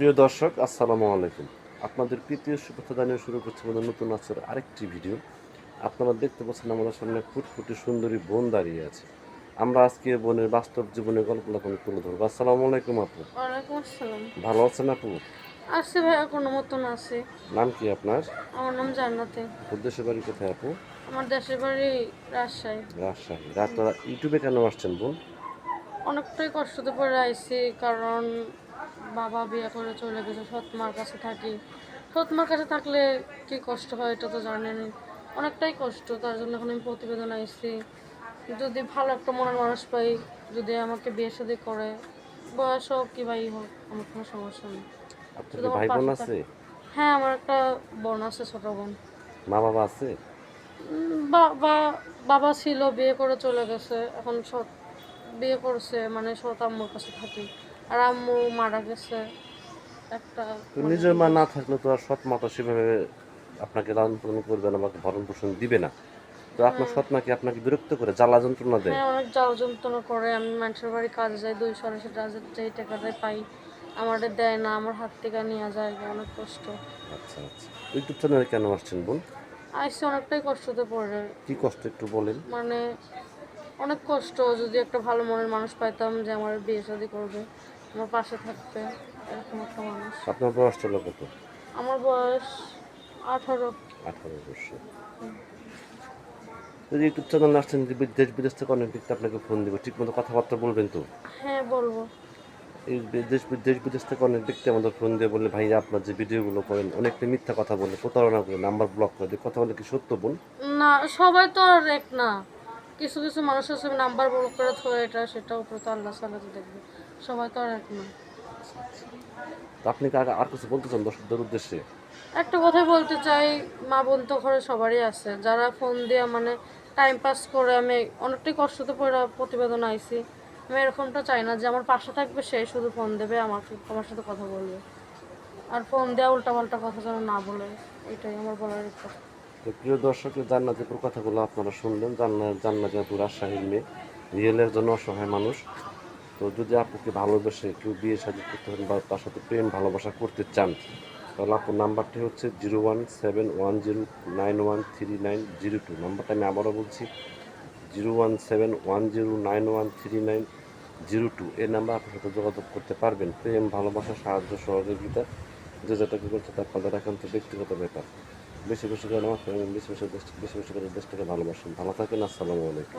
প্রিয় দর্শক আসসালামু আলাইকুম। আপনাদের প্রীতীয় শুভেচ্ছা জানিয়ে শুরু করছি আমাদের নতুন আসার আরেকটি ভিডিও। আপনারা দেখতে পাচ্ছেন আমাদের সামনে ফুটফুটি সুন্দরী বোন দাঁড়িয়ে আছে। আমরা আজকে বোনের বাস্তব জীবনের গল্প লেখন তুলে ধরবো। আসসালামু আলাইকুম আপু। ভালো আছেন আপু? আছে ভাইয়া কোনো মতন আছে। নাম কি আপনার? আমার নাম জান্নাতে। উদ্দেশ্য বাড়ি কোথায় আপু? আমার দেশের বাড়ি রাজশাহী। রাজশাহী। আপনারা ইউটিউবে কেন আসছেন বোন? অনেকটাই কষ্টতে পড়ে আইছি কারণ বাবা বিয়ে করে চলে গেছে সৎ মার কাছে থাকি। সৎ মার কাছে থাকলে কি কষ্ট হয় এটা তো জানেনই অনেকটাই কষ্ট তার জন্য এখন আমি প্রতিবেদন আইছি। যদি ভালো একটা মনের মানুষ পাই যদি আমাকে বিয়ে শাদি করে বয়স হোক কি ভাই হোক আমার কোনো সমস্যা নেই। ভাই বোন আছে? হ্যাঁ আমার একটা বোন আছে ছোট বোন। মা বাবা আছে বাবা বাবা ছিল বিয়ে করে চলে গেছে এখন সৎ বিয়ে করছে মানে সৎ আম্মুর কাছে থাকি। আর আম্মু মারা গেছে। একটা নিজের মা না থাকলে তো আর সৎ মা তো সেভাবে আপনাকে লালন পালন করবে না বা ভরণ পোষণ দিবে না। তো আপনার সৎ মা কি আপনাকে বিরক্ত করে জ্বালা যন্ত্রণা দেয়? হ্যাঁ অনেক জ্বাল যন্ত্রণা করে। আমি মানুষের বাড়ি কাজে যাই দুইশো আড়াইশো টাকা যেই টাকাটাই পাই আমাদের দেয় না আমার হাত থেকে নিয়ে যায় অনেক কষ্ট। আচ্ছা আচ্ছা। ইউটিউব চ্যানেলে কেন আসছেন বোন? আইসি অনেকটাই কষ্টতে পড়ে। কি কষ্ট একটু বলেন? মানে অনেক কষ্ট যদি একটা ভালো মনের মানুষ পাইতাম যে আমার বিয়ে শাদি করবে। আমার পাশে থাকবে এরকম একটা মানুষ। আপনার বয়স চলো কত? আমার বয়স আঠারো। আঠারো বছর। যদি ইউটিউব চ্যানেলে আসছেন দেশ বিদেশ থেকে অনেক ব্যক্তি আপনাকে ফোন দেবে ঠিক মতো কথাবার্তা বলবেন তো? হ্যাঁ বলব। এই দেশ দেশ বিদেশ থেকে অনেক ব্যক্তি আমাদের ফোন দিয়ে বলে ভাই আপনার যে ভিডিওগুলো করেন অনেকটা মিথ্যা কথা বলে প্রতারণা করে নাম্বার ব্লক করে কথা বলে কি সত্য বোন না সবাই তো আর এক না। কিছু কিছু মানুষ আছে নাম্বার ব্লক করে থয়ে এটা সেটা উপরে তো আল্লাহ সালাতে দেখবে। সবাই তো আর এক না। আপনি আর- কিছু বলতে চান দর্শকদের উদ্দেশ্যে? একটা কথাই বলতে চাই মা বোন তো ঘরে সবারই আছে। যারা ফোন দিয়ে মানে টাইম পাস করে আমি অনেকটাই কষ্টতে পড়ে প্রতিবেদন আইছি। আমি এরকমটা চাই না যে আমার পাশে থাকবে সে শুধু ফোন দেবে আমাকে আমার সাথে কথা বলবে। আর ফোন দেওয়া উল্টাপাল্টা কথা যেন না বলে এটাই আমার বলার ইচ্ছা তো প্রিয় দর্শকের জান্নাতিপুর কথাগুলো আপনারা শুনলেন। জান্নাত জান্নাতিপুর রাজশাহীর মেয়ে রিয়েলের জন্য অসহায় মানুষ। তো যদি আপুকে ভালোবেসে কেউ বিয়ে শাদী করতে পারেন বা তার সাথে প্রেম, ভালোবাসা করতে চান, তাহলে আপুর নাম্বারটি হচ্ছে zero one seven one zero nine one three nine zero two. নাম্বারটা আমি আবারও বলছি, zero one seven one zero nine one three nine zero two. এই নাম্বার আপনার সাথে যোগাযোগ করতে পারবেন। প্রেম, ভালোবাসা, সাহায্য, সহযোগিতা, যে যেটাকে করছে তার তাদের একান্ত ব্যক্তিগত ব্যাপার। বেশি বেশি করে আমার বেশি বেশি বেশি বেশি করে দেশটাকে ভালোবাসেন। ভালো থাকেন, আসসালামু আলাইকুম।